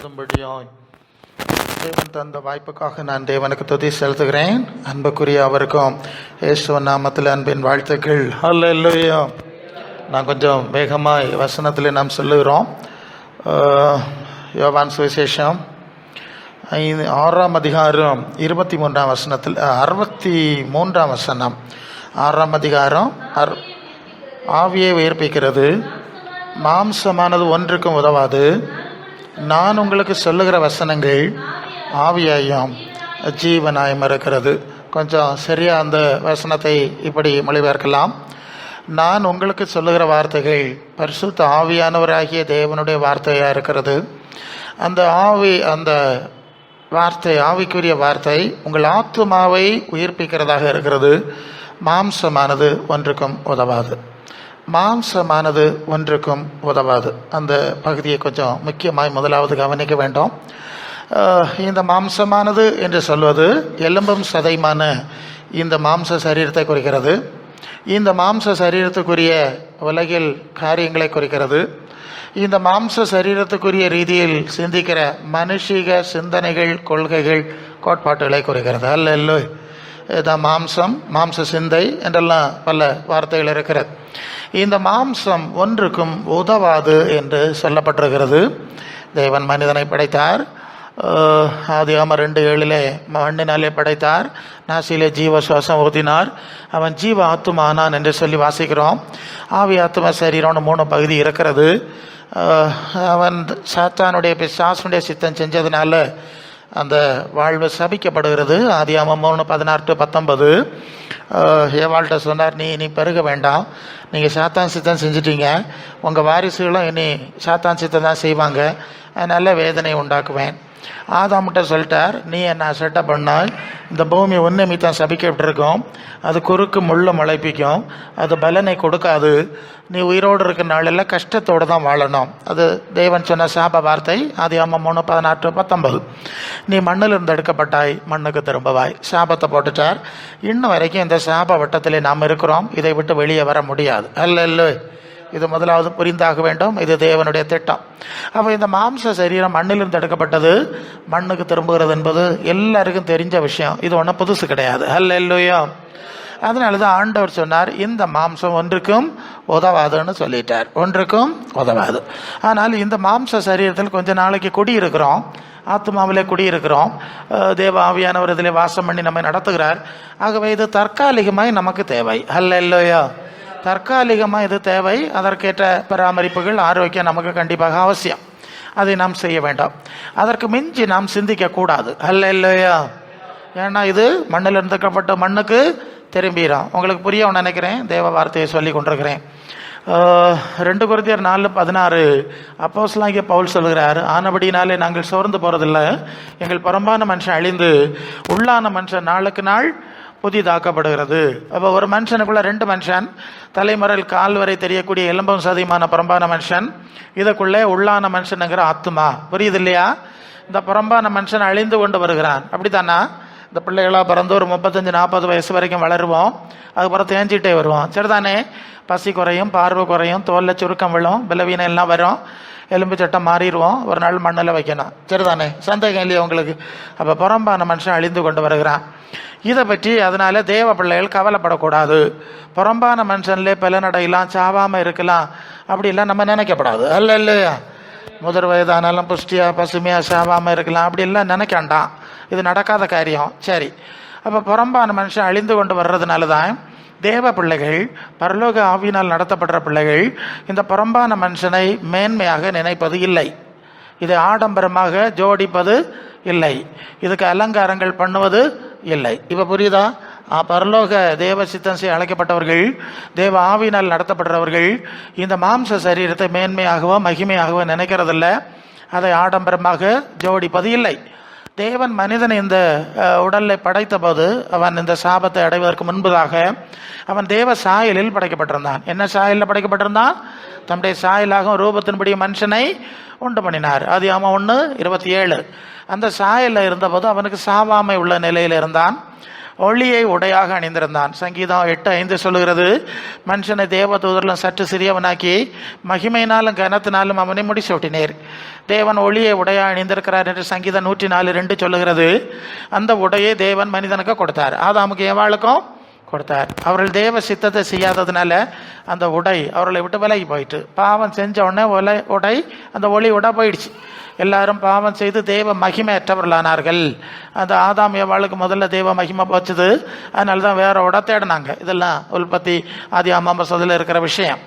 செலுத்தும்படியாய் தேவன் தந்த வாய்ப்புக்காக நான் தேவனுக்கு துதி செலுத்துகிறேன். அன்புக்குரிய அவருக்கும் இயேசுவ நாமத்தில் அன்பின் வாழ்த்துக்கள். அல்ல இல்லையோ நான் கொஞ்சம் வேகமாக வசனத்தில் நாம் சொல்லுகிறோம். யோவான் சுவிசேஷம் ஐந்து ஆறாம் அதிகாரம் இருபத்தி மூன்றாம் வசனத்தில் அறுபத்தி மூன்றாம் வசனம். ஆறாம் அதிகாரம் அர் ஆவியை உயிர்ப்பிக்கிறது. மாம்சமானது ஒன்றுக்கும் உதவாது. நான் உங்களுக்கு சொல்லுகிற வசனங்கள் ஆவியாயும் ஜீவனாயும் இருக்கிறது கொஞ்சம் சரியாக அந்த வசனத்தை இப்படி மொழிபெயர்க்கலாம். நான் உங்களுக்கு சொல்லுகிற வார்த்தைகள் பரிசுத்த ஆவியானவராகிய தேவனுடைய வார்த்தையாக இருக்கிறது. அந்த ஆவி அந்த வார்த்தை ஆவிக்குரிய வார்த்தை உங்கள் ஆத்துமாவை உயிர்ப்பிக்கிறதாக இருக்கிறது. மாம்சமானது ஒன்றுக்கும் உதவாது. மாம்சமானது ஒன்றுக்கும் உதவாது. அந்த பகுதியை கொஞ்சம் முக்கியமாய் முதலாவது கவனிக்க வேண்டும். இந்த மாம்சமானது என்று சொல்வது எலும்பும் சதைமான இந்த மாம்ச சரீரத்தை குறிக்கிறது. இந்த மாம்ச சரீரத்துக்குரிய உலகில் காரியங்களை குறிக்கிறது. இந்த மாம்ச சரீரத்துக்குரிய ரீதியில் சிந்திக்கிற மனுஷிக சிந்தனைகள் கொள்கைகள் கோட்பாட்டுகளை குறிக்கிறது. அல்ல இல்லை மாம்சம் மாம்ச சிந்தை என்றெல்லாம் பல வார்த்தைகள் இருக்கிறது. இந்த மாம்சம் ஒன்றுக்கும் உதவாது என்று சொல்லப்பட்டிருக்கிறது. தேவன் மனிதனை படைத்தார். ஆஹ், ஆதியாம ரெண்டு ஏழிலே மண்ணினாலே படைத்தார். நாசியிலே ஜீவ சுவாசம் ஊதினார். அவன் ஜீவ ஆத்துமானான் என்று சொல்லி வாசிக்கிறோம். ஆவி ஆத்தும சரீரம்னு மூணு பகுதி இருக்கிறது. அவன் சாத்தானுடைய சாசனுடைய சித்தம் செஞ்சதுனால அந்த வாழ்வு சபிக்கப்படுகிறது. ஆதியாமம் மூணு பதினாறு டு பத்தொன்பது. ஏவாள்கிட்ட சொன்னார் நீ இனி பெருக வேண்டாம். நீங்கள் சாத்தான் சித்தம் செஞ்சிட்டீங்க. உங்கள் வாரிசுகளும் இனி சாத்தான் சித்தம் தான் செய்வாங்க. அதனால் வேதனை உண்டாக்குவேன். ஆதாம்கிட்ட சொல்லிட்டார் நீ என்ன செட்டப் பண்ணால் இந்த பூமி ஒன்று மீத்தான் சபிக்கப்பட்டிருக்கும். அது குறுக்கு முள்ள முளைப்பிக்கும். அது பலனை கொடுக்காது. நீ உயிரோடு இருக்கிற நாளெல்லாம் கஷ்டத்தோடு தான் வாழணும். அது தேவன் சொன்ன சாப வார்த்தை அது அம்மா மூணு பதினாறு பத்தொன்பது. நீ மண்ணில் இருந்து எடுக்கப்பட்டாய் மண்ணுக்கு திரும்பவாய். சாபத்தை போட்டுட்டார். இன்னும் வரைக்கும் இந்த சாப வட்டத்திலே நாம் இருக்கிறோம். இதை விட்டு வெளியே வர முடியாது. அல்ல இல்லை இது முதலாவது புரிந்தாக வேண்டும். இது தேவனுடைய திட்டம். அப்போ இந்த மாம்ச சரீரம் மண்ணிலிருந்து எடுக்கப்பட்டது. மண்ணுக்கு திரும்புகிறது என்பது எல்லாருக்கும் தெரிஞ்ச விஷயம். இது ஒன்றும் புதுசு கிடையாது. அல்ல இல்லையோ அதனால தான் ஆண்டவர் சொன்னார் இந்த மாம்சம் ஒன்றுக்கும் உதவாதுன்னு சொல்லிட்டார். ஒன்றுக்கும் உதவாது. ஆனால் இந்த மாம்ச சரீரத்தில் கொஞ்ச நாளைக்கு குடியிருக்கிறோம் ஆத்மாவிலே குடியிருக்கிறோம் தேவ ஆவியானவர் இதில் வாசம் பண்ணி நம்மை நடத்துகிறார். ஆகவே இது தற்காலிகமாய் நமக்கு தேவை. அல்ல இல்லையோ தற்காலிகமாக இது தேவை. அதற்கேற்ற பராமரிப்புகள் ஆரோக்கியம் நமக்கு கண்டிப்பாக அவசியம். அதை நாம் செய்ய வேண்டாம். அதற்கு மிஞ்சி நாம் சிந்திக்கக்கூடாது அல்ல இல்லையா ஏன்னா இது மண்ணில் இருந்துக்கப்பட்ட மண்ணுக்கு திரும்பிடும். உங்களுக்கு புரிய நினைக்கிறேன். தேவ வார்த்தையை சொல்லி கொண்டிருக்கிறேன். ரெண்டு குருத்தியர் நாலு பதினாறு. அப்போஸ்லாகிய பவுல் சொல்கிறார் ஆனபடினாலே நாங்கள் சோர்ந்து போகிறதில்ல எங்கள் புறம்பான மனுஷன் அழிந்து உள்ளான மனுஷன் நாளுக்கு நாள் புதிதாக்கப்படுகிறது. அப்போ ஒரு மனுஷனுக்குள்ள ரெண்டு மனுஷன் தலைமுறையில் கால் வரை தெரியக்கூடிய எலும்பம் சதியுமான புறம்பான மனுஷன் இதுக்குள்ளே உள்ளான மனுஷனுங்கிற ஆத்துமா. புரியுது இல்லையா? இந்த புறம்பான மனுஷன் அழிந்து கொண்டு வருகிறான். அப்படித்தானா? இந்த பிள்ளைகளாக பிறந்து ஒரு முப்பத்தஞ்சு நாற்பது வயசு வரைக்கும் வளருவோம். அதுக்கப்புறம் தேஞ்சிட்டே வருவோம். சரிதானே? பசி குறையும் பார்வை குறையும் தோல்ல சுருக்கம் விழும் பலவீனம் எல்லாம் வரும். எலும்பு சட்டம் மாறிடுவோம். ஒரு நாள் மண்ணில் வைக்கணும். சரிதானே? சந்தேகம் இல்லையா உங்களுக்கு? அப்போ புறம்பான மனுஷன் அழிந்து கொண்டு வருகிறான். இதை பற்றி அதனால் தேவ பிள்ளைகள் கவலைப்படக்கூடாது. புறம்பான மனுஷன்லே பலனடையலாம் சாவாமல் இருக்கலாம். அப்படிலாம் நம்ம நினைக்கப்படாது. அல்ல இல்லையா முதற் வயதானாலும் புஷ்டியாக பசுமையாக சாவாமல் இருக்கலாம். அப்படிலாம் நினைக்காண்டாம். இது நடக்காத காரியம். சரி. அப்போ புறம்பான மனுஷன் அழிந்து கொண்டு வர்றதுனால தான் தேவ பிள்ளைகள் பரலோக ஆவியினால் நடத்தப்படுற பிள்ளைகள் இந்த புறம்பான மனுஷனை மேன்மையாக நினைப்பது இல்லை. இதை ஆடம்பரமாக ஜோடிப்பது இல்லை. இதுக்கு அலங்காரங்கள் பண்ணுவது இல்லை. இப்போ புரியுதா? பரலோக தேவ சித்தம் செய்ய அழைக்கப்பட்டவர்கள் தேவ ஆவினால் நடத்தப்படுறவர்கள் இந்த மாம்ச சரீரத்தை மேன்மையாகவோ மகிமையாகவோ நினைக்கிறதில்ல. அதை ஆடம்பரமாக ஜோடிப்பது இல்லை. தேவன் மனிதனை இந்த உடலை படைத்த போது அவன் இந்த சாபத்தை அடைவதற்கு முன்பதாக அவன் தேவ சாயலில் படைக்கப்பட்டிருந்தான். என்ன சாயலில் படைக்கப்பட்டிருந்தான்? தம்முடைய சாயலாக ரூபத்தின்படி மனுஷனை உண்டு பண்ணினார். அது ஆமாம் ஒன்று இருபத்தி ஏழு அந்த சாயலில் இருந்தபோது அவனுக்கு சாவாமை உள்ள நிலையில் இருந்தான். ஒளியை உடையாக அணிந்திருந்தான். சங்கீதம் எட்டு ஐந்து சொல்லுகிறது மனுஷனை தேவதூதரிலும் சற்று சிறியவனாக்கி மகிமையினாலும் கனத்தினாலும் அவனை முடிசூட்டினேர். தேவன் ஒளியை உடையாக அணிந்திருக்கிறார் என்று சங்கீதம் நூற்றி நாலு ரெண்டு சொல்லுகிறது. அந்த உடையை தேவன் மனிதனுக்கு கொடுத்தார். ஆதாமுக்கு ஏவாளுக்கும் கொடுத்தார். அவர்கள் தேவ சித்தத்தை செய்யாததுனால அந்த உடை அவர்களை விட்டு விலகி போயிட்டு பாவம் செஞ்ச உடனே உலை உடை அந்த ஒளி உடை போயிடுச்சு. எல்லாரும் பாவம் செய்து தேவ மகிமையற்றவர்களானார்கள். அந்த ஆதாம் எவ்வாளுக்கு முதல்ல தேவ மகிமை போச்சுது. அதனால தான் வேற உட தேடினாங்க. இதெல்லாம் உற்பத்தி ஆதி ஆமாம் இருக்கிற விஷயம்.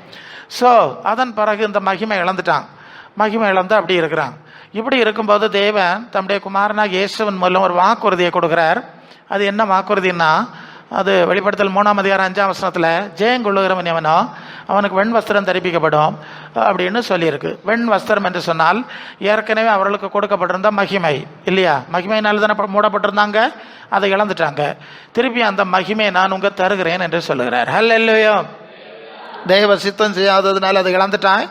ஸோ அதன் பிறகு இந்த மகிமை இழந்துட்டான். மகிமை இழந்து அப்படி இருக்கிறான். இப்படி இருக்கும்போது தேவன் தம்முடைய குமாரனாக இயேசுவன் மூலம் ஒரு வாக்குறுதியை கொடுக்குறார். அது என்ன வாக்குறுதின்னா அது வெளிப்படுத்தல் மூணாம் அதிகாரம் அஞ்சாம் வசனத்தில் ஜெயங்கொள்ளுகிறவன் எவனோ அவனுக்கு வெண் வஸ்திரம் தரிப்பிக்கப்படும் அப்படின்னு சொல்லியிருக்கு. வெண் வஸ்திரம் என்று சொன்னால் ஏற்கனவே அவர்களுக்கு கொடுக்கப்பட்டிருந்த மகிமை இல்லையா? மகிமையினால் தானே மூடப்பட்டிருந்தாங்க? அதை இழந்துட்டாங்க. திருப்பி அந்த மகிமையை நான் உங்கள் தருகிறேன் என்று சொல்லுகிறார். ஹல் இல்லையோ தேவ சித்தம் செய்யாததுனால அதை இழந்துட்டான்.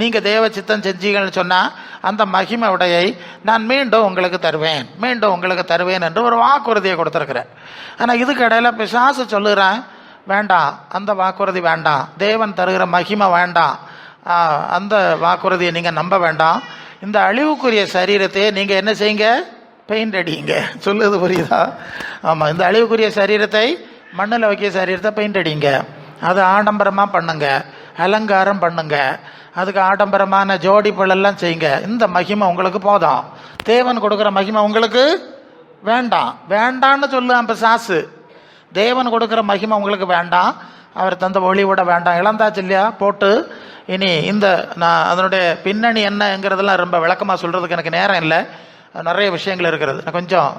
நீங்கள் தேவ சித்தம் செஞ்சீங்கன்னு சொன்னால் அந்த மகிமை உடையை நான் மீண்டும் உங்களுக்கு தருவேன். மீண்டும் உங்களுக்கு தருவேன் என்று ஒரு வாக்குறுதியை கொடுத்துருக்குறேன் ஆனால் இதுக்கு இடையில பிசாசு சொல்லுகிறேன் வேண்டாம் அந்த வாக்குறுதி வேண்டாம். தேவன் தருகிற மகிமை வேண்டாம். அந்த வாக்குறுதியை நீங்கள் நம்ப வேண்டாம். இந்த அழிவுக்குரிய சரீரத்தை நீங்கள் என்ன செய்யுங்க? பெயிண்ட் அடியுங்க. சொல்லுது புரியுதா? ஆமாம் இந்த அழிவுக்குரிய சரீரத்தை மண்ணில் வைக்கிற சரீரத்தை பெயிண்ட் அடிங்க அதை ஆடம்பரமாக பண்ணுங்க அலங்காரம் பண்ணுங்க அதுக்கு ஆடம்பரமான ஜோடிப்புகளெல்லாம் செய்யுங்க. இந்த மகிமை உங்களுக்கு போதும். தேவன் கொடுக்குற மகிமை உங்களுக்கு வேண்டாம். வேண்டான்னு சொல்லுவான் சாசு தேவன் கொடுக்குற மகிமை உங்களுக்கு வேண்டாம். அவர் தந்த ஒளி விட வேண்டாம். இழந்தாச்சு இல்லையா? போட்டு. இனி இந்த நான் அதனுடைய பின்னணி என்னங்கிறதெல்லாம் ரொம்ப விளக்கமாக சொல்கிறதுக்கு எனக்கு நேரம் இல்லை. நிறைய விஷயங்கள் இருக்கிறது. நான் கொஞ்சம்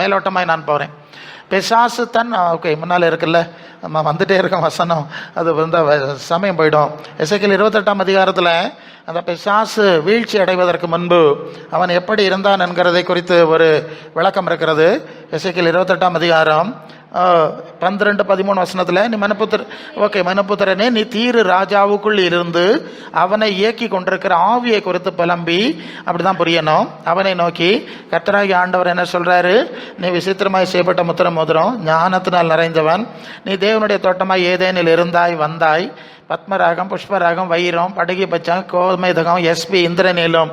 மேலோட்டமாக நான் போகிறேன் பெசாசு தன் ஓகே முன்னால் இருக்குல்ல நம்ம வந்துட்டே இருக்கோம் வசனம். அது வந்து சமயம் போயிடும். இசைக்கில் இருபத்தெட்டாம் அதிகாரத்தில் அந்த பிசாசு வீழ்ச்சி அடைவதற்கு முன்பு அவன் எப்படி இருந்தான் என்கிறதை குறித்து ஒரு விளக்கம் இருக்கிறது. இசைக்கில் இருபத்தெட்டாம் அதிகாரம் பன்னிரெண்டு பதிமூணு வசனத்தில் நீ மனப்புத்திர ஓகே மனப்புத்திரனே நீ தீரு ராஜாவுக்குள் இருந்து அவனை இயக்கி கொண்டிருக்கிற ஆவியை குறித்து புலம்பி அப்படிதான் புரியணும். அவனை நோக்கி கர்த்தராகி ஆண்டவர் என்ன சொல்றாரு? நீ விசித்திரமாய் செய்யப்பட்ட முத்திர மோதிரம் ஞானத்தினால் நிறைந்தவன். நீ தேவனுடைய தோட்டமாய் ஏதேனில் இருந்தாய் வந்தாய். பத்மராகம் புஷ்பராகம் வைரம் படகி கோமேதகம் எஸ்பி இந்திரநீலம்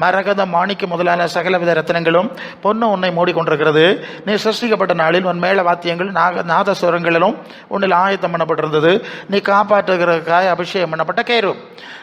மரகத மாணிக்க முதலான சகலவித ரத்னங்களும் பொண்ணு உன்னை மூடிக்கொண்டிருக்கிறது. நீ சிருஷ்டிக்கப்பட்ட நாளில் உன் மேல வாத்தியங்கள் நாக நாதஸ்வரங்களிலும் உன்னில் ஆயத்தம் பண்ணப்பட்டிருந்தது. நீ காப்பாற்றுகிறதுக்காக அபிஷேகம் பண்ணப்பட்ட கேரு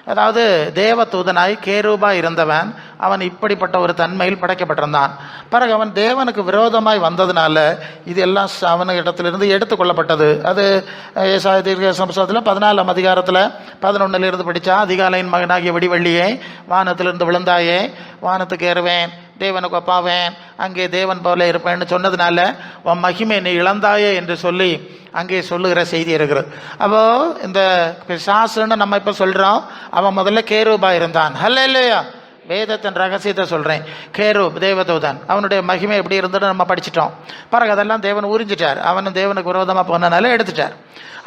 அதாவது தேவ தூதனாய் கேரூபா இருந்தவன் அவன் இப்படிப்பட்ட ஒரு தன்மையில் படைக்கப்பட்டிருந்தான். பிறகு அவன் தேவனுக்கு விரோதமாய் வந்ததுனால இது எல்லாம் ச- இடத்திலிருந்து எடுத்துக்கொள்ளப்பட்டது அது ஏசாய தீர்க்க சம்சத்தில் பதினாலாம் அதிகாரத்தில் பதினொன்னிலிருந்து படித்தா அதிகாலையின் மகனாகிய விடிவெள்ளியே வானத்திலிருந்து விழுந்தாயே வானத்துக்கு ஏறுவேன் தேவனுக்கு ஒப்பாவேன் அங்கே தேவன் போல இருப்பேன்னு சொன்னதுனால உன் மகிமை நீ இழந்தாயே என்று சொல்லி அங்கே சொல்லுகிற செய்தி இருக்கிறது. அப்போ இந்த பிசாசுன்னு நம்ம இப்போ சொல்கிறோம் அவன் முதல்ல கேரூபா இருந்தான். ஹல்ல இல்லையா வேதத்தின் ரகசியத்தை சொல்கிறேன் கேரு தேவதூதன் அவனுடைய மகிமை எப்படி இருந்துட்டு நம்ம படிச்சிட்டோம். பிறகு அதெல்லாம் தேவன் உறிஞ்சிட்டார். அவனும் தேவனுக்கு விரோதமாக போனனால எடுத்துட்டார்.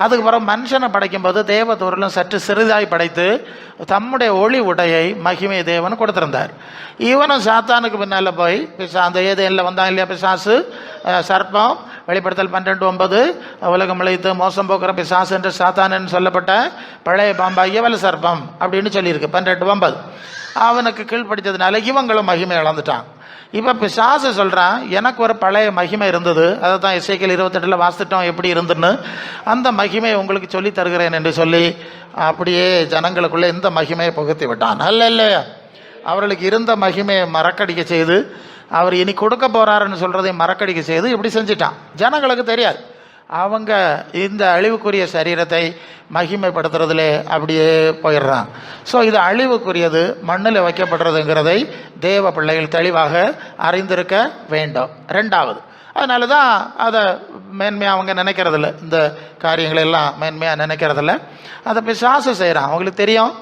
அதுக்கு பிறகு மனுஷனை படைக்கும்போது தேவதூரிலும் சற்று சிறிதாய் படைத்து தம்முடைய ஒளி உடையை மகிமை தேவன் கொடுத்திருந்தார். இவனும் சாத்தானுக்கு பின்னால் போய் பிசா அந்த ஏதேனில் வந்தான் இல்லையா பிசாசு? சர்ப்பம் வெளிப்படுத்தல் பன்னெண்டு ஒன்பது உலகம் இழைத்து மோசம் போக்குற பிசாசு என்று சாத்தானன்னு சொல்லப்பட்ட பழைய பாம்பாகிய வல சர்ப்பம் அப்படின்னு சொல்லியிருக்கு. பன்னெண்டு ஒன்பது. அவனுக்கு கீழ்ப்படித்ததுனால இவங்களும் மகிமை இழந்துட்டான் இப்போ பிசாசு சொல்கிறான் எனக்கு ஒரு பழைய மகிமை இருந்தது. அதை தான் இசைக்கல் இருபத்தெட்டில் வாசிட்டோம் எப்படி இருந்துன்னு. அந்த மகிமை உங்களுக்கு சொல்லி தருகிறேன் என்று சொல்லி அப்படியே ஜனங்களுக்குள்ளே இந்த மகிமையை புகுத்தி விட்டான். அல்ல இல்லையா அவர்களுக்கு இருந்த மகிமையை மறக்கடிக்க செய்து அவர் இனி கொடுக்க போகிறாருன்னு சொல்கிறதையும் மறக்கடிக்க செய்து இப்படி செஞ்சிட்டான். ஜனங்களுக்கு தெரியாது. அவங்க இந்த அழிவுக்குரிய சரீரத்தை மகிமைப்படுத்துறதுலே அப்படியே போயிடுறான். ஸோ இது அழிவுக்குரியது மண்ணில் வைக்கப்படுறதுங்கிறதை தேவ பிள்ளைகள் தெளிவாக அறிந்திருக்க வேண்டும். ரெண்டாவது அதனால தான் அதை மேன்மையாக அவங்க நினைக்கிறதில்ல. இந்த காரியங்களெல்லாம் மேன்மையாக நினைக்கிறதில்ல. அதை பிசாசு செய்கிறான் அவங்களுக்கு தெரியும்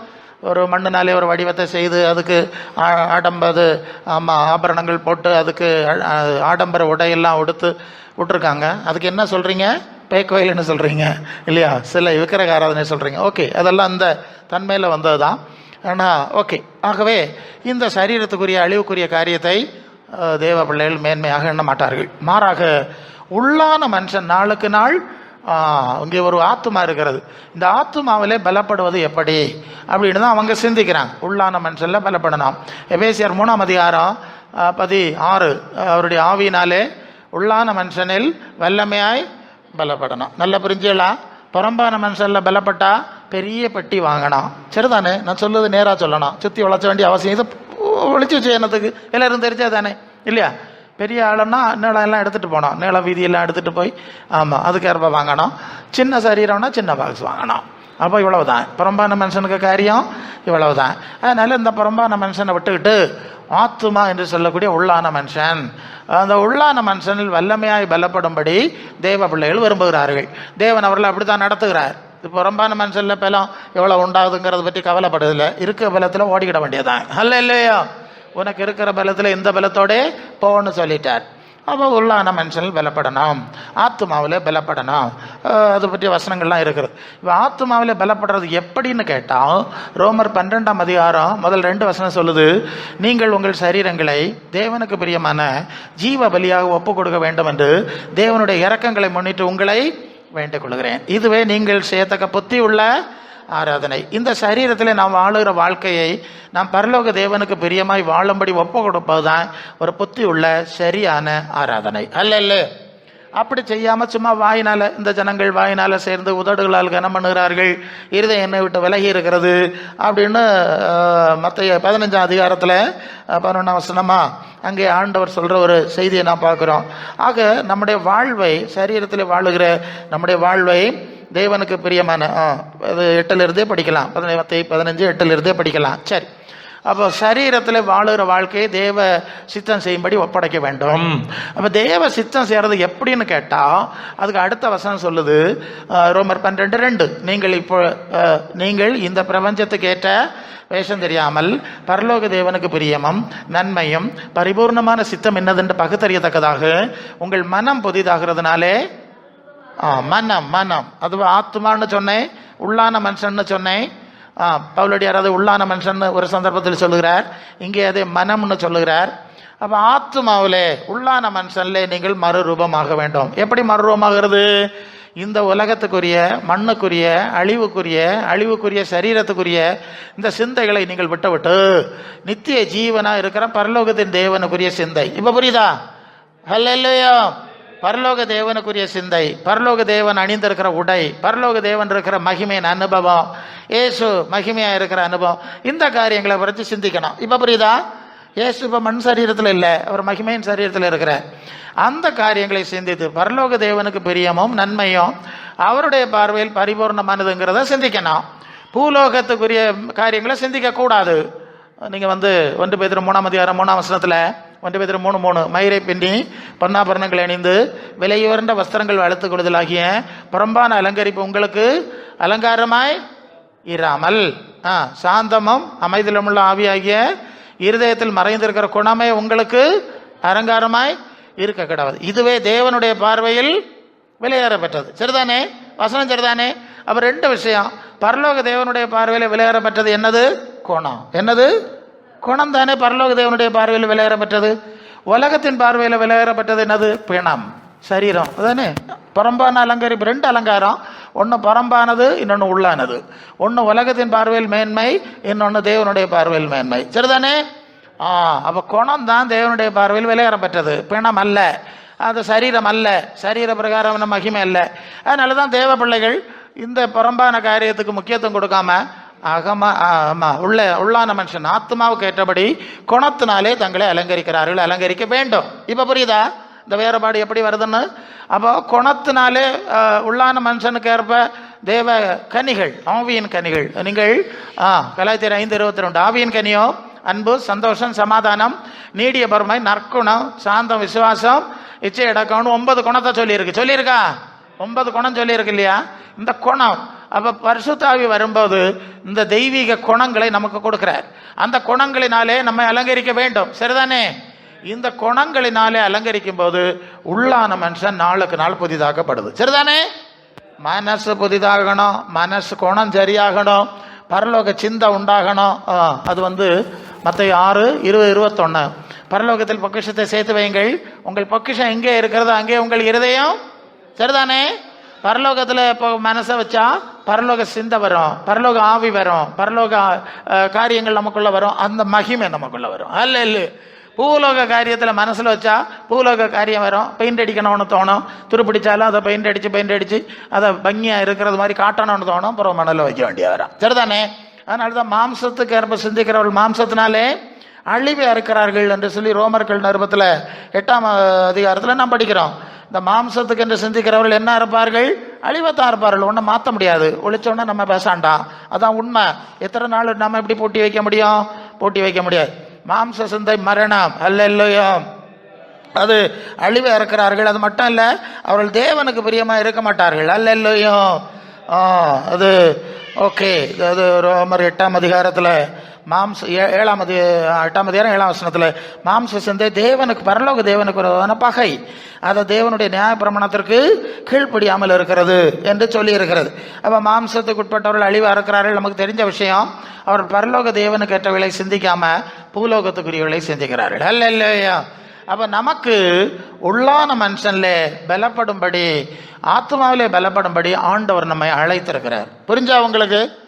ஒரு மண்ணுனாலே ஒரு வடிவத்தை செய்து அதுக்கு ஆ- ஆடம்பது ஆமாம் ஆபரணங்கள் போட்டு அதுக்கு ஆடம்பர உடையெல்லாம் உடுத்து விட்டுருக்காங்க அதுக்கு என்ன சொல்கிறீங்க பேக்கோயில்னு சொல்கிறீங்க இல்லையா? சில விக்கிரக ஆராதனை சொல்கிறீங்க ஓகே அதெல்லாம் அந்த தன்மையில் வந்தது தான் ஆனால் ஓகே. ஆகவே இந்த சரீரத்துக்குரிய அழிவுக்குரிய காரியத்தை தேவ பிள்ளைகள் மேன்மையாக எண்ண மாட்டார்கள். மாறாக உள்ளான மனுஷன் நாளுக்கு நாள் இங்கே ஒரு ஆத்துமா இருக்கிறது. இந்த ஆத்துமாவிலே பலப்படுவது எப்படி? அப்படின்னு தான் அவங்க சிந்திக்கிறாங்க. உள்ளான மனுஷனில் பலப்படணும். எபேசியர் மூணாம் அதிகாரம் பதி ஆறு அவருடைய ஆவியினாலே உள்ளான மனுஷனில் வல்லமையாய் பலப்படணும். நல்ல புரிஞ்சுக்கலாம் புறம்பான மனுஷனில் பலப்பட்டா பெரிய பெட்டி வாங்கணும். சரிதானே? நான் சொல்லுது நேராக சொல்லணும். சுற்றி உழைச்ச வேண்டிய அவசியம் இது ஒழிச்சு வச்சு என்னத்துக்கு? எல்லாரும் தெரிஞ்சா தானே இல்லையா? பெரிய ஆளுன்னா நீளம் எல்லாம் எடுத்துகிட்டு போனோம் நீள வீதியெல்லாம் எடுத்துகிட்டு போய் ஆமாம் அதுக்கேற்ப வாங்கணும். சின்ன சரீரம்னா சின்ன பாக்ஸ் வாங்கணும். அப்போ இவ்வளவு தான் புறம்பான மனுஷனுக்கு காரியம்? இவ்வளவு தான் அதனால் இந்த புறம்பான மனுஷனை விட்டுக்கிட்டு ஆத்துமா என்று சொல்லக்கூடிய உள்ளான மனுஷன். அந்த உள்ளான மனுஷனில் வல்லமையாய் பலப்படும்படி தேவ பிள்ளைகள் விரும்புகிறார்கள். தேவன் அவர்களை அப்படி தான் நடத்துகிறார். இப்போ புறம்பான மனுஷனில் பலம் எவ்வளோ உண்டாகுதுங்கிறத பற்றி கவலைப்படுறதில்லை இருக்க பலத்தில் ஓடிக்கிட வேண்டியதான் அல்ல இல்லையா உனக்கு இருக்கிற பலத்தில் இந்த பலத்தோடே போன்னு சொல்லிட்டார். அப்போ உள்ளான மனுஷனில் பலப்படணும். ஆத்மாவில் பலப்படணும். அஹ் அது பற்றிய வசனங்கள்லாம் இருக்கிறது இப்போ ஆத்மாவில் பலப்படுறது எப்படின்னு கேட்டால் ரோமர் பன்னெண்டாம் அதிகாரம் முதல் ரெண்டு வசனம் சொல்லுது நீங்கள் உங்கள் சரீரங்களை தேவனுக்கு பிரியமான ஜீவ பலியாக ஒப்பு கொடுக்க வேண்டும் என்று தேவனுடைய இறக்கங்களை முன்னிட்டு உங்களை வேண்டிக் கொள்கிறேன். இதுவே நீங்கள் செய்யத்தக்க புத்தி உள்ள ஆராதனை. இந்த சரீரத்தில் நாம் வாழுகிற வாழ்க்கையை நாம் பரலோக தேவனுக்கு பிரியமாய் வாழும்படி ஒப்பு கொடுப்பதுதான் ஒரு புத்தி உள்ள சரியான ஆராதனை. அல்ல இல்ல அப்படி செய்யாமல் சும்மா வாயினால் இந்த ஜனங்கள் வாயினால் சேர்ந்து உதடுகளால் கனம் பண்ணுகிறார்கள் இருதயம் என்னை விட்டு விலகி இருக்கிறது அப்படின்னு மற்ற பதினஞ்சாம் அதிகாரத்தில் பதினொன்றாம் வசனமா அங்கே ஆண்டவர் சொல்கிற ஒரு செய்தியை நான் பார்க்குறோம். ஆக நம்முடைய வாழ்வை சரீரத்தில் வாழுகிற நம்முடைய வாழ்வை தேவனுக்கு பிரியமான அது எட்டிலிருந்தே படிக்கலாம். பதினத்தை பதினஞ்சு எட்டிலிருந்தே படிக்கலாம். சரி. அப்போ சரீரத்தில் வாழுகிற வாழ்க்கையை தேவ சித்தம் செய்யும்படி ஒப்படைக்க வேண்டும். அப்போ தேவ சித்தம் செய்கிறது எப்படின்னு கேட்டால் அதுக்கு அடுத்த வசனம் சொல்லுது. ரோமர் பன்னிரெண்டு ரெண்டு. நீங்கள் இப்போ நீங்கள் இந்த பிரபஞ்சத்துக்கு ஏற்ற வேஷம் தெரியாமல் பரலோக தேவனுக்கு பிரியமும் நன்மையும் பரிபூர்ணமான சித்தம் என்னதென்று பகுத்தறியத்தக்கதாக உங்கள் மனம் புதிதாகிறதுனாலே ஆ மனம் மனம் அது ஆத்மான்னு சொன்னேன் உள்ளான மனுஷன்னு சொன்னேன். ஆ பவுலடி யாராவது உள்ளான மனுஷன் ஒரு சந்தர்ப்பத்தில் சொல்லுகிறார். இங்கே அது மனம்னு சொல்லுகிறார். அப்போ ஆத்மாவிலே உள்ளான மனுஷன்லே நீங்கள் மறுரூபமாக வேண்டும். எப்படி மறுரூபமாகிறது? இந்த உலகத்துக்குரிய மண்ணுக்குரிய அழிவுக்குரிய அழிவுக்குரிய சரீரத்துக்குரிய இந்த சிந்தைகளை நீங்கள் விட்டுவிட்டு நித்திய ஜீவனாக இருக்கிற பரலோகத்தின் தேவனுக்குரிய சிந்தை. இப்போ புரியுதா? ஹல்லேலூயா! பரலோக தேவனுக்குரிய சிந்தை பரலோக தேவன் அணிந்திருக்கிற உடை பரலோக தேவன் இருக்கிற மகிமையின் அனுபவம்? ஏசு மகிமையாக இருக்கிற அனுபவம். இந்த காரியங்களை குறித்து சிந்திக்கணும். இப்போ புரியுதா? ஏசு இப்போ மண் சரீரத்தில் இல்லை அவர் மகிமையின் சரீரத்தில் இருக்கிற அந்த காரியங்களை சிந்தித்து பரலோக தேவனுக்கு பிரியமும் நன்மையும் அவருடைய பார்வையில் பரிபூர்ணமானதுங்கிறத சிந்திக்கணும். பூலோகத்துக்குரிய காரியங்களை சிந்திக்கக்கூடாது. நீங்கள் வந்து ஒன்று பேர் மூணாம் அதிகாரம் மூணாம் வசனத்தில் ஒன்று பேர் மூணு மூணு. மயிரை பின்னி பொன்னாபரணங்கள் அணிந்து விலையுயர்ந்த வஸ்திரங்கள் வளர்த்துக் கொள்ளுதலாகிய புறம்பான அலங்கரிப்பு உங்களுக்கு அலங்காரமாய் இராமல். ஆ சாந்தமும் அமைதிலுமுள்ள ஆவியாகிய இருதயத்தில் மறைந்திருக்கிற குணமே உங்களுக்கு அலங்காரமாய் இருக்க கிடவது இதுவே தேவனுடைய பார்வையில் விலையேற பெற்றது சரிதானே? வசனம் சரிதானே? அப்போ ரெண்டு விஷயம். பரலோக தேவனுடைய பார்வையில் விலையேற பெற்றது என்னது? கோணம். என்னது? குணம் தானே பரலோக தேவனுடைய பார்வையில் விலையேறப்பட்டது உலகத்தின் பார்வையில் விலையேறப்பட்டது என்னது? பிணம். சரீரம். அதானே? புறம்பான அலங்கரிப்பு. ரெண்டு அலங்காரம். ஒன்று புறம்பானது இன்னொன்று உள்ளானது. ஒன்று உலகத்தின் பார்வையில் மேன்மை இன்னொன்று தேவனுடைய பார்வையில் மேன்மை. சரிதானே? ஆ அப்போ குணம் தான் தேவனுடைய பார்வையில் விலையேற பெற்றது. பிணம் அல்ல. அது சரீரம் அல்ல. சரீர பிரகாரம் மகிமை அல்ல. அதனால தான் தேவ பிள்ளைகள் இந்த புறம்பான காரியத்துக்கு முக்கியத்துவம் கொடுக்காம அகமா ஆமா உள்ள உள்ளான மனுஷன் ஆத்மாவுக்கு ஏற்றபடி குணத்தினாலே தங்களை அலங்கரிக்கிறார்கள் அலங்கரிக்க வேண்டும். இப்போ புரியுதா? இந்த வேறுபாடு எப்படி வருதுன்னு? அப்போ குணத்தினாலே உள்ளான மனுஷனுக்கு ஏற்ப தேவ கனிகள் ஆவியின் கனிகள். நீங்கள் ஆ தொள்ளாயிரத்தி ஐந்து இருபத்தி ரெண்டு ஆவியின் கனியோ அன்பு சந்தோஷம் சமாதானம் நீடிய பருமை நற்குணம் சாந்தம் விசுவாசம் இச்சை இடக்கம்னு ஒன்பது குணத்தை சொல்லியிருக்கு. சொல்லியிருக்கா? ஒன்பது குணம் சொல்லியிருக்கு இல்லையா? இந்த குணம் அப்போ பரிசுத்தாவி வரும்போது இந்த தெய்வீக குணங்களை நமக்கு கொடுக்கிறார். அந்த குணங்களினாலே நம்ம அலங்கரிக்க வேண்டும். சரிதானே? இந்த குணங்களினாலே அலங்கரிக்கும் போது உள்ளான மனுஷன் நாளுக்கு நாள் புதிதாக்கப்படுது. சரிதானே? மனசு புதிதாகணும் மனசு குணம் சரியாகணும் பரலோக சிந்தை உண்டாகணும். அது வந்து மற்ற ஆறு இருபது இருபத்தொன்று பரலோகத்தில் பொக்கிஷத்தை சேர்த்து வையுங்கள். உங்கள் பொக்கிஷம் எங்கே இருக்கிறதோ அங்கே உங்கள் இருதயம். சரிதானே? பரலோகத்தில் இப்போ மனசை வச்சா பரலோக சிந்தை வரும் பரலோக ஆவி வரும் பரலோக காரியங்கள் நமக்குள்ள வரும் அந்த மகிமை நமக்குள்ள வரும். அல்ல இல்லை பூலோக காரியத்தில் மனசில் வச்சா பூலோக காரியம் வரும். பெயிண்ட் அடிக்கணும்னு தோணும். துருப்பிடிச்சாலும் அதை பெயிண்ட் அடித்து பெயிண்ட் அடித்து அதை பங்கியாக இருக்கிறது மாதிரி காட்டணும்னு தோணும். அப்புறம் மணலில் வைக்க வேண்டிய வரும். சரிதானே? அதனால தான் மாம்சத்துக்கு ஏற்ப சிந்திக்கிறவர்கள் மாம்சத்தினாலே அழிவை அறுக்கிறார்கள் என்று சொல்லி ரோமர்கள் நிருபத்தில் எட்டாம் அதிகாரத்தில் நாம் படிக்கிறோம். இந்த மாம்சத்துக்கு என்று சிந்திக்கிறவர்கள் என்ன இருப்பார்கள்? அழிவத்தான் இருப்பார்கள். ஒன்றும் மாற்ற முடியாது. ஒழிச்சோன்னா நம்ம பேசாண்டாம் அதான் உண்மை. எத்தனை நாள் நம்ம எப்படி போட்டி வைக்க முடியும்? போட்டி வைக்க முடியாது. மாம்ச சிந்தை மரணம். அல்ல இல்லையோ அது அழிவை இறக்கிறார்கள். அது மட்டும் இல்லை அவர்கள் தேவனுக்கு பிரியமாக இருக்க மாட்டார்கள். அல்ல இல்லையோ ஆ அது ஓகே. அது ரோமர் எட்டாம் அதிகாரத்தில் மாம்ச ஏ- ஏழாம் அதி எட்டாம் அதிகாரம் ஏழாம் வசனத்தில் மாம்ச சிந்தை தேவனுக்கு பரலோக தேவனுக்கு விரோதமான பகை. அதை தேவனுடைய நியாய பிரமாணத்திற்கு கீழ்ப்படியாமல் இருக்கிறது என்று சொல்லி இருக்கிறது அப்போ மாம்சத்துக்கு உட்பட்டவர்கள் அழிவு அறுக்கிறார்கள். நமக்கு தெரிஞ்ச விஷயம் அவர் பரலோக தேவனுக்கு ஏற்றவர்களை சிந்திக்காமல் பூலோகத்துக்குரியவர்களை சிந்திக்கிறார்கள். அல்ல இல்லையா அப்போ நமக்கு உள்ளான மனுஷன்ல பலப்படும்படி ஆத்மாவிலே பலப்படும்படி ஆண்டவர் நம்மை அழைத்திருக்கிறார். புரிஞ்சா உங்களுக்கு?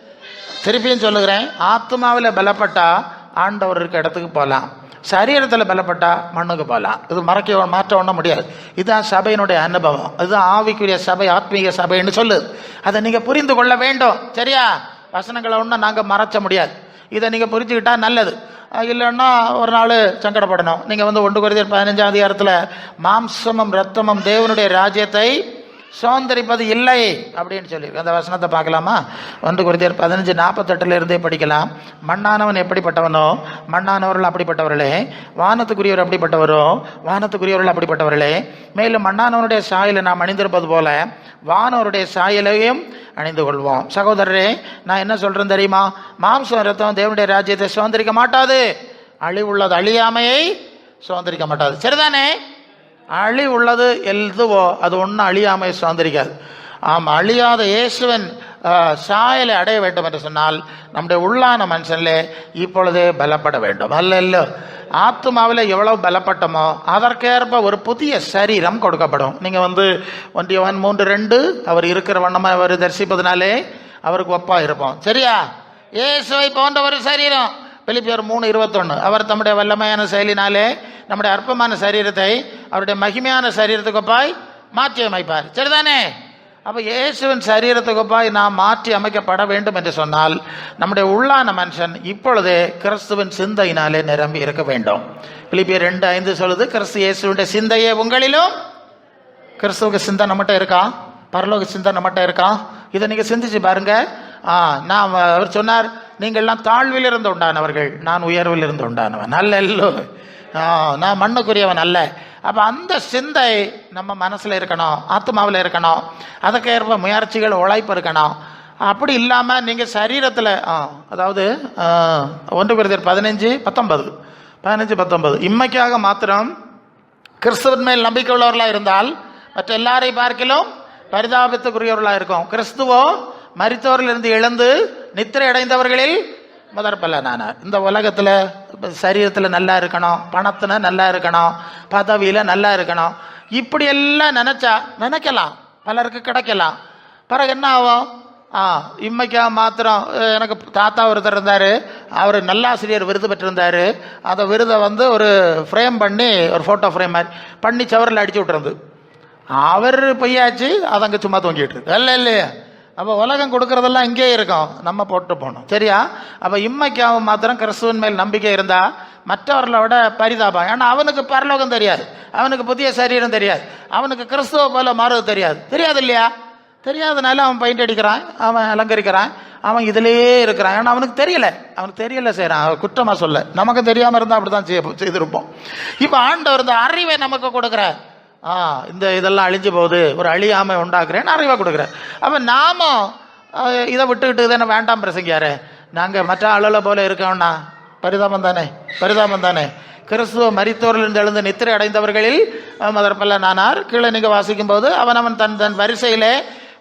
திருப்பியும் சொல்லுகிறேன் ஆத்மாவில் பலப்பட்டா ஆண்டவர் இருக்க இடத்துக்கு போகலாம் சரீரத்தில் பலப்பட்டா மண்ணுக்கு போகலாம் இது மறக்க மாற்ற ஒன்றும் முடியாது. இதுதான் சபையினுடைய அனுபவம். இதுதான் ஆவிக்குரிய சபை ஆத்மீக சபைன்னு சொல்லுது அதை நீங்கள் புரிந்து கொள்ள வேண்டும். சரியா? வசனங்களை ஒன்றும் நாங்கள் மறைச்ச முடியாது. இதை நீங்கள் புரிஞ்சுக்கிட்டா நல்லது. இல்லைன்னா ஒரு நாள் சங்கடப்படணும். நீங்கள் வந்து ஒன்று குறைந்த பதினஞ்சாம் அதிகாரத்தில் மாம்சமும் ரத்தமும் தேவனுடைய ராஜ்யத்தை சுதந்திரிப்பது இல்லை அப்படின்னு சொல்லியிருக்கு அந்த வசனத்தை பார்க்கலாமா? ஒன்று குறைந்தர் பதினஞ்சு நாற்பத்தெட்டுல இருந்தே படிக்கலாம். மண்ணானவன் எப்படிப்பட்டவனோ? மண்ணானவர்கள் அப்படிப்பட்டவர்களே. வானத்துக்குரியவர் அப்படிப்பட்டவரோ? வானத்துக்குரியவர்கள் அப்படிப்பட்டவர்களே. மேலும் மண்ணானவனுடைய சாயலை நாம் அணிந்திருப்பது போல வானவருடைய சாயலையும் அணிந்து கொள்வோம். சகோதரரே நான் என்ன சொல்கிறேன் தெரியுமா? மாம்சம் ரத்தம் தேவனுடைய ராஜ்யத்தை சுதந்திரிக்க மாட்டாது. அழிவுள்ளது அழியாமையை சுதந்திரிக்க மாட்டாது. சரிதானே? அழி உள்ளது எதுவோ அது ஒன்றும் அழியாமல் சுதந்திரிக்காது. ஆம் அழியாத இயேசுவன் சாயலை அடைய வேண்டும் என்று சொன்னால் நம்முடைய உள்ளான மனுஷன்லே இப்பொழுதே பலப்பட வேண்டும். அல்ல இல்ல ஆத்மாவில் எவ்வளவு பலப்பட்டமோ அதற்கேற்ப ஒரு புதிய சரீரம் கொடுக்கப்படும். நீங்கள் வந்து ஒன்றியவன் மூன்று ரெண்டு அவர் இருக்கிற வண்ணமாக அவர் தரிசிப்பதுனாலே அவருக்கு ஒப்பாக இருப்போம். சரியா? இயேசுவை போன்ற ஒரு சரீரம். பிலிப்பியர் மூணு இருபத்தொன்று அவர் தம்முடைய வல்லமையான செயலினாலே நம்முடைய அற்பமான சரீரத்தை அவருடைய மகிமையான சரீரத்துக்கு ஒப்பாய் மாற்றி அமைப்பார். சரிதானே? அப்போ இயேசுவின் சரீரத்துக்கு ஒப்பாய் நாம் மாற்றி அமைக்கப்பட வேண்டும் என்று சொன்னால் நம்முடைய உள்ளான மனுஷன் இப்பொழுதே கிறிஸ்துவின் சிந்தையினாலே நிரம்பி இருக்க வேண்டும். பிலிப்பியர் ரெண்டு ஐந்து சொல்லுது கிறிஸ்து இயேசுவின் சிந்தையே உங்களிலும். கிறிஸ்துவுக்கு சிந்தை நம்மகிட்ட இருக்கா? பரலோக சிந்தை நம்மகிட்ட இருக்கா? இதை நீங்கள் சிந்திச்சு பாருங்க. ஆ நான் அவர் சொன்னார் நீங்கள்லாம் தாழ்வில் இருந்து உண்டானவர்கள் நான் உயர்வில் இருந்து உண்டானவன். அல்ல நான் மண்ணுக்குரியவன் அல்ல. அப்போ அந்த சிந்தை நம்ம மனசில் இருக்கணும் ஆத்மாவில் இருக்கணும். அதுக்கேற்ப முயற்சிகள் உழைப்பு இருக்கணும். அப்படி இல்லாமல் நீங்கள் சரீரத்தில் ஆ அதாவது ஒன்று குருதர் பதினஞ்சு பத்தொன்பது. பதினஞ்சு பத்தொன்பது. இம்மைக்காக மாத்திரம் கிறிஸ்துவின் மேல் நம்பிக்கை உள்ளவர்களாக இருந்தால் மற்ற எல்லாரை பார்க்கிலும் பரிதாபத்துக்குரியவர்களாக இருக்கும். கிறிஸ்துவோ மரித்தவரிலிருந்து எழுந்து நித்திரை அடைந்தவர்களில் முதற்பல்ல நான் இந்த உலகத்தில் சரீரத்தில் நல்லா இருக்கணும் பணத்தில் நல்லா இருக்கணும் பதவியில் நல்லா இருக்கணும். இப்படி எல்லாம் நினச்சா நினைக்கலாம். பலருக்கு கிடைக்கலாம். பிறகு என்ன ஆகும்? ஆ இம்மைக்கா மாத்திரம். எனக்கு தாத்தா ஒருத்தர் இருந்தார். அவர் நல்லாசிரியர் விருது பெற்றிருந்தார். அந்த விருதை வந்து ஒரு ஃப்ரேம் பண்ணி ஒரு ஃபோட்டோ ஃப்ரேம் மாதிரி பண்ணி சவரில் அடிச்சு விட்டுருந்து அவர் பொய்யாச்சு அது அங்கே சும்மா தொங்கிட்டு இருக்கு. இல்லை இல்லையா. அப்போ உலகம் கொடுக்கறதெல்லாம் இங்கே இருக்கும். நம்ம போட்டு போகணும் சரியா? அப்போ இம்மைக்காவும் மாத்திரம் கிறிஸ்துவின் மேல் நம்பிக்கை இருந்தால் மற்றவர்களை விட பரிதாபம். ஏன்னா அவனுக்கு பரலோகம் தெரியாது. அவனுக்கு புதிய சரீரம் தெரியாது. அவனுக்கு கிறிஸ்துவ போல மாறுவது தெரியாது. தெரியாது இல்லையா? தெரியாதனால அவன் பெயிண்ட் அடிக்கிறான் அவன் அலங்கரிக்கிறான் அவன் இதிலேயே இருக்கிறான். ஏன்னா அவனுக்கு தெரியல. அவனுக்கு தெரியல செய்கிறான் அவன் குற்றமாக சொல்ல. நமக்கு தெரியாமல் இருந்தால் அப்படி தான் செய்ய செய்திருப்போம். இப்போ ஆண்டவர் இந்த அறிவை நமக்கு கொடுக்குற ஆ இந்த இதெல்லாம் அழிஞ்சு போகுது. ஒரு அழியாமை உண்டாக்குறேன்னு அறிவாக கொடுக்குறேன். அப்போ நாமும் இதை விட்டுக்கிட்டு தானே வேண்டாம் பிரசங்கியாரு? நாங்கள் மற்ற ஆளுல போல இருக்கோம்னா பரிதாபம் தானே? பரிதாபம் தானே? கிறிஸ்துவ மரித்தோரிலிருந்து எழுந்து நித்திரை அடைந்தவர்களில் அஹ், முதற்பல்ல நானார் கீழே நீங்கள் வாசிக்கும் போது அவன் அவன் தன் தன் வரிசையிலே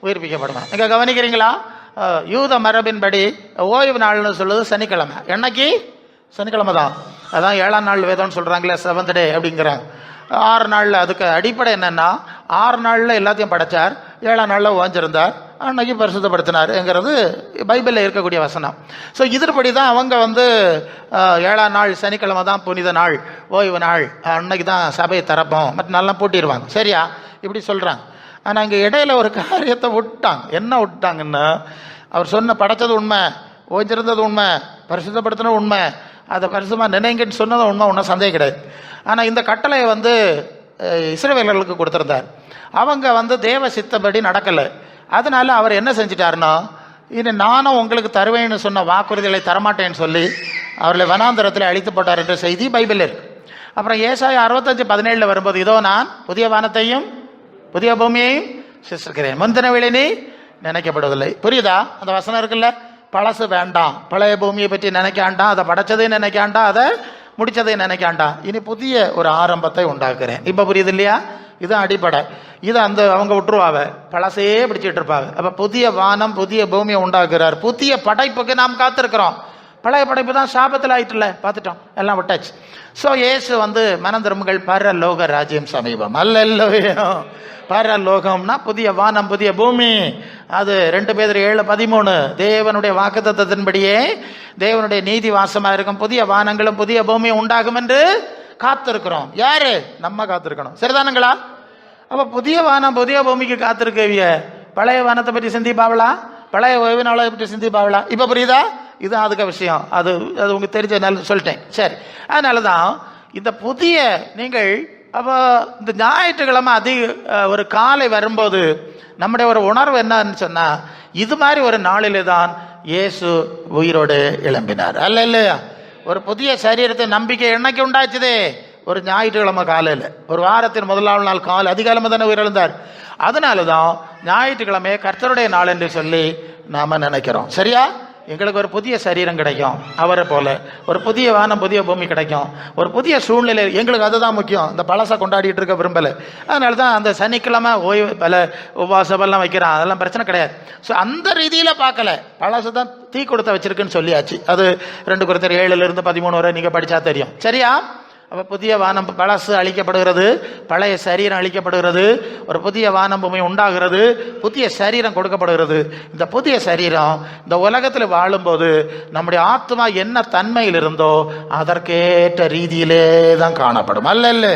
உயிர்ப்பிக்கப்படுவான். நீங்கள் கவனிக்கிறீங்களா? யூத மரபின்படி ஓய்வு நாள்னு சொல்லுது சனிக்கிழமை. என்னைக்கு? சனிக்கிழமை தான் அதான் ஏழாம் நாள் வேதம்னு சொல்கிறாங்களே செவன்த் டே அப்படிங்கிறாங்க. ஆறு நாளில் அதுக்கு அடிப்படை என்னென்னா ஆறு நாளில் எல்லாத்தையும் படைச்சார் ஏழாம் நாளில் ஓஞ்சிருந்தார் அன்னைக்கு பரிசுத்தப்படுத்தினாருங்கிறது பைபிளில் இருக்கக்கூடிய வசனம். ஸோ இதன்படி தான் அவங்க வந்து ஏழாம் நாள் சனிக்கிழமை தான் புனித நாள் ஓய்வு நாள் அன்னைக்கு தான் சபையை திறப்போம் மற்ற நாளெலாம் பூட்டிடுவாங்க சரியா? இப்படி சொல்கிறாங்க ஆனால் இங்கே இடையில ஒரு காரியத்தை விட்டாங்க. என்ன விட்டாங்கன்னா அவர் சொன்ன படைச்சது உண்மை ஓய்ஞ்சிருந்தது உண்மை பரிசுத்தப்படுத்தினது உண்மை அதை பரிசுமாக நினைங்கன்னு சொன்னதும் உண்மை ஒன்றும் சந்தேகம் கிடையாது. ஆனால் இந்த கட்டளையை வந்து இஸ்ரேவேலர்களுக்கு கொடுத்துருந்தார். அவங்க வந்து தேவ சித்தப்படி நடக்கலை. அதனால் அவர் என்ன செஞ்சிட்டாருன்னா இனி நானும் உங்களுக்கு தருவேன்னு சொன்ன வாக்குறுதிகளை தரமாட்டேன்னு சொல்லி அவர்களை வனாந்தரத்தில் அழித்து போட்டார் என்ற செய்தி பைபிள் இருக்கு. அப்புறம் ஏசாய அறுபத்தஞ்சு பதினேழில் வரும்போது இதோ நான் புதிய வானத்தையும் புதிய பூமியையும் சிருஷ்டிக்கிறேன். முந்தின வேலைனே நினைக்கப்படுவதில்லை புரியுதா? அந்த வசனம் இருக்குல்ல? பழசு வேண்டாம். பழைய பூமியை பற்றி நினைக்காண்டாம். அதை படைச்சதையும் நினைக்காண்டாம். அதை முடித்ததையும் நினைக்காண்டாம். இனி புதிய ஒரு ஆரம்பத்தை உண்டாக்குறேன். இப்போ புரியுது இல்லையா? இது அடிப்படை. இது அந்த அவங்க விட்டுருவாவ பழசையே பிடிச்சிட்டு இருப்பாங்க. அப்போ புதிய வானம் புதிய பூமியை உண்டாக்குறார். புதிய படைப்புக்கு நாம் காத்திருக்கிறோம். பழைய படைப்பு தான் சாபத்தில் ஆயிட்டுல பார்த்துட்டோம். எல்லாம் விட்டாச்சு. ஸோ இயேசு வந்து மனம் திரும்புகள் பரலோக ராஜ்யம் சமீபம். அல்ல பரலோகம்னா புதிய வானம் புதிய பூமி. அது ரெண்டு பேர் ஏழு பதிமூணு. தேவனுடைய வாக்குத்தத்தின்படியே தேவனுடைய நீதி வாசமாக இருக்கும். புதிய வானங்களும் புதிய பூமியும் உண்டாகும் என்று காத்திருக்கிறோம். யாரு? நம்ம காத்திருக்கணும். சரிதானுங்களா? அப்போ புதிய வானம் புதிய பூமிக்கு காத்திருக்கவிய பழைய வானத்தை பற்றி சிந்திப்பாவளா? பழைய ஓய்வு நாளை பற்றி சிந்திப்பாவளா? இப்போ புரியுதா? இதுதான் அதுக்கு விஷயம். அது அது உங்களுக்கு தெரிஞ்ச நல்ல சொல்லிட்டேன். சரி. அதனால தான் இந்த புதிய நீங்கள் அப்போ இந்த ஞாயிற்றுக்கிழமை அதிக ஒரு காலை வரும்போது நம்முடைய ஒரு உணர்வு என்னன்னு சொன்னால் இது மாதிரி ஒரு நாளிலே தான் இயேசு உயிரோடு எழும்பினார். அல்ல இல்லையா ஒரு புதிய சரீரத்தை நம்பிக்கை என்னைக்கு உண்டாச்சுதே? ஒரு ஞாயிற்றுக்கிழமை காலையில். ஒரு வாரத்தின் முதலாவது நாள் காலை அதிகாலமாக தானே உயிரிழந்தார் அதனால தான் ஞாயிற்றுக்கிழமை கர்த்தருடைய நாள் என்று சொல்லி நாம் நினைக்கிறோம். சரியா? எங்களுக்கு ஒரு புதிய சரீரம் கிடைக்கும். அவரை போல. ஒரு புதிய வானம் புதிய பூமி கிடைக்கும். ஒரு புதிய சூழ்நிலை எங்களுக்கு அதுதான் முக்கியம். இந்த பழசை கொண்டாடிட்டு இருக்க விரும்பலை. அதனால தான் அந்த சனிக்கிழமை ஓய்வு பல உபவாசமெல்லாம் வைக்கிறான். அதெல்லாம் பிரச்சனை கிடையாது. ஸோ அந்த ரீதியில் பார்க்கல. பழசை தான் தீ கொடுத்த வச்சிருக்குன்னு சொல்லியாச்சு. அது ரெண்டு குறைத்தர் ஏழுலேருந்து பதிமூணு வரை நீங்கள் படித்தா தெரியும். சரியா? அப்போ புதிய வானம் பழசு அழிக்கப்படுகிறது பழைய சரீரம் அழிக்கப்படுகிறது ஒரு புதிய வானம் பூமி உண்டாகிறது புதிய சரீரம் கொடுக்கப்படுகிறது. இந்த புதிய சரீரம் இந்த உலகத்தில் வாழும்போது நம்முடைய ஆத்மா என்ன தன்மையில் இருந்தோ அதற்கேற்ற ரீதியிலே தான் காணப்படும். அல்ல இல்லை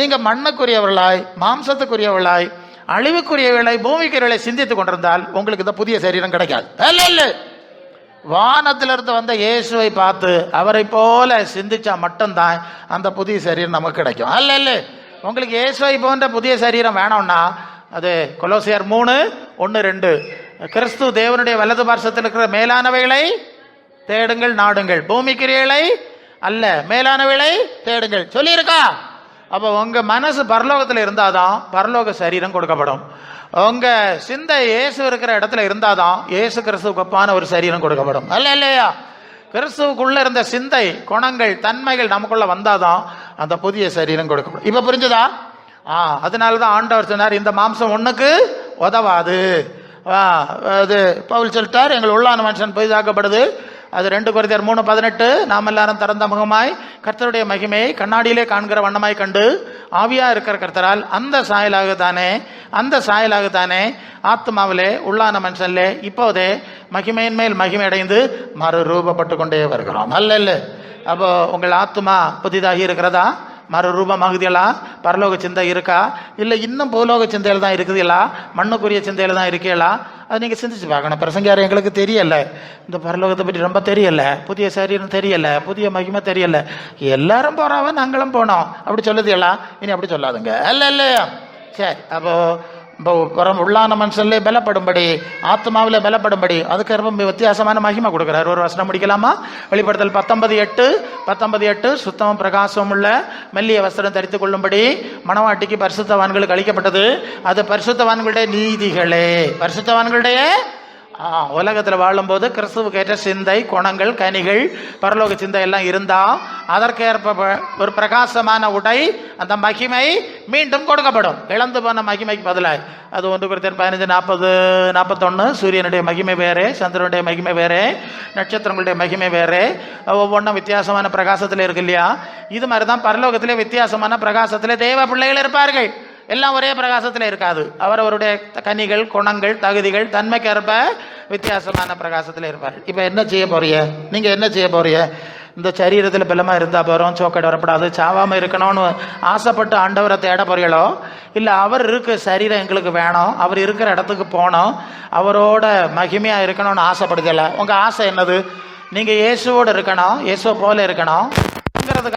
நீங்கள் மண்ணுக்குரியவர்களாய் மாம்சத்துக்குரியவர்களாய் அழிவுக்குரியவர்களாய் பூமிக்குரியவர்களை சிந்தித்து கொண்டிருந்தால் உங்களுக்கு இந்த புதிய சரீரம் கிடைக்காது. அல்ல இல்லை வானத்திலிருந்து வந்த இயேசுவை பார்த்து அவரை போல சிந்திச்சா மட்டும்தான் அந்த புதிய சரீரம் நமக்கு கிடைக்கும். அல்ல இல்ல உங்களுக்கு இயேசுவை போன்ற புதிய சரீரம் வேணும்னா அது கொலோசியர் மூணு ஒன்று ரெண்டு. கிறிஸ்து தேவனுடைய வலது பார்சத்தில் இருக்கிற மேலானவைகளை தேடுங்கள் நாடுங்கள். பூமிக்கிரியலை அல்ல மேலானவைகளை தேடுங்கள். சொல்லியிருக்கா? அப்போ உங்கள் மனசு பரலோகத்தில் இருந்தால் தான் பரலோக சரீரம் கொடுக்கப்படும். உங்க சிந்தை இயேசு இருக்கிற இடத்துல இருந்தாதான் இயேசு கிறிஸ்துவுக்கு ஒப்பான ஒரு சரீரம் கொடுக்கப்படும். அல்ல இல்லையா கிறிஸ்துவுக்குள்ள இருந்த சிந்தை குணங்கள் தன்மைகள் நமக்குள்ள வந்தாதான் அந்த புதிய சரீரம் கொடுக்கப்படும். இப்ப புரிஞ்சுதா? ஆ அதனால தான் ஆண்டவர் சொன்னார் இந்த மாம்சம் ஒண்ணுக்கு உதவாது. ஆ, அது பவுல் சொல்லிட்டார் எங்கள் உள்ளான மனுஷன் புதிதாக்கப்படுது அது ரெண்டு குறைந்தர் மூணு பதினெட்டு. நாம் எல்லாரும் திறந்த முகமாய் கர்த்தருடைய மகிமையை கண்ணாடியிலே காண்கிற வண்ணமாய் கண்டு ஆவியா இருக்கிற கர்த்தரால் அந்த சாயலாக தானே அந்த சாயலாக தானே ஆத்மாவிலே உள்ளான மனுஷன்லே இப்போதே மகிமையின் மேல் மகிமை அடைந்து மறு ரூபப்பட்டு கொண்டே வருகிறோம். அல்ல இல்லை அப்போ உங்கள் ஆத்மா புதிதாகி இருக்கிறதா? மறு பரலோக சிந்தை இருக்கா? இல்லை இன்னும் பூலோக சிந்தையில் தான் இருக்குதுங்களா மண்ணுக்குரிய சிந்தையில் தான் இருக்கீங்களா அது நீங்கள் சிந்திச்சு பார்க்கணும். பிரசங்காரம் எங்களுக்கு தெரியலை. இந்த பரலோகத்தை பற்றி ரொம்ப தெரியலை. புதிய சரீரம் தெரியலை. புதிய மகிமை தெரியலை. எல்லாரும் போறாவ நாங்களும் போனோம். அப்படி சொல்லுதீங்களா இனி அப்படி சொல்லாதுங்க. அல்ல இல்லையா சரி அப்போ இப்போ புறம் உள்ளான மனுஷன்லே பலப்படும்படி ஆத்மாவில் பலப்படும்படி அதுக்கு ரொம்ப வித்தியாசமான மகிமை கொடுக்குறாரு. ஒரு வசனம் முடிக்கலாமா? வெளிப்படுத்தல் பத்தொன்பது எட்டு பத்தொன்பது எட்டு சுத்தமும் பிரகாசமும் உள்ள மெல்லிய வஸ்திரம் தரித்து கொள்ளும்படி மணவாட்டிக்கு பரிசுத்தவான்களுக்கு அளிக்கப்பட்டது. அது பரிசுத்தவான்களுடைய நீதிகளே. பரிசுத்தவான்களுடைய உலகத்தில் வாழும்போது கிறிஸ்துவுக்கு ஏற்ற சிந்தை குணங்கள் கனிகள் பரலோக சிந்தை எல்லாம் இருந்தால் அதற்கேற்ப ப- ஒரு பிரகாசமான உடை அந்த மகிமை மீண்டும் கொடுக்கப்படும். இழந்து போன மகிமைக்கு பதிலாக அது ஒன்று குறித்தர் பதினஞ்சு நாற்பது நாற்பத்தொன்று சூரியனுடைய மகிமை வேறே சந்திரனுடைய மகிமை வேறே நட்சத்திரங்களுடைய மகிமை வேறே. ஒவ்வொன்றும் வித்தியாசமான பிரகாசத்தில் இருக்கு இல்லையா? இது மாதிரி தான் பரலோகத்திலே வித்தியாசமான பிரகாசத்தில் தேவ பிள்ளைகள் இருப்பார்கள். எல்லாம் ஒரே பிரகாசத்தில் இருக்காது. அவர் அவருடைய கனிகள் குணங்கள் தகுதிகள் தன்மைக்கேற்ப வித்தியாசமான பிரகாசத்தில் இருப்பார். இப்போ என்ன செய்ய போறிய நீங்கள் என்ன செய்ய போறிய இந்த சரீரத்தில் பலமாக இருந்தால் போகிறோம் சோக்கடை வரப்படாது சாவாமல் இருக்கணும்னு ஆசைப்பட்டு ஆண்டவரை தேட போறீங்களோ? இல்லை அவர் இருக்க சரீரம் எங்களுக்கு வேணும் அவர் இருக்கிற இடத்துக்கு போனோம் அவரோட மகிமையாக இருக்கணும்னு ஆசைப்படுதலை உங்கள் ஆசை என்னது? நீங்கள் இயேசுவோடு இருக்கணும் இயேசுவை போல இருக்கணும்.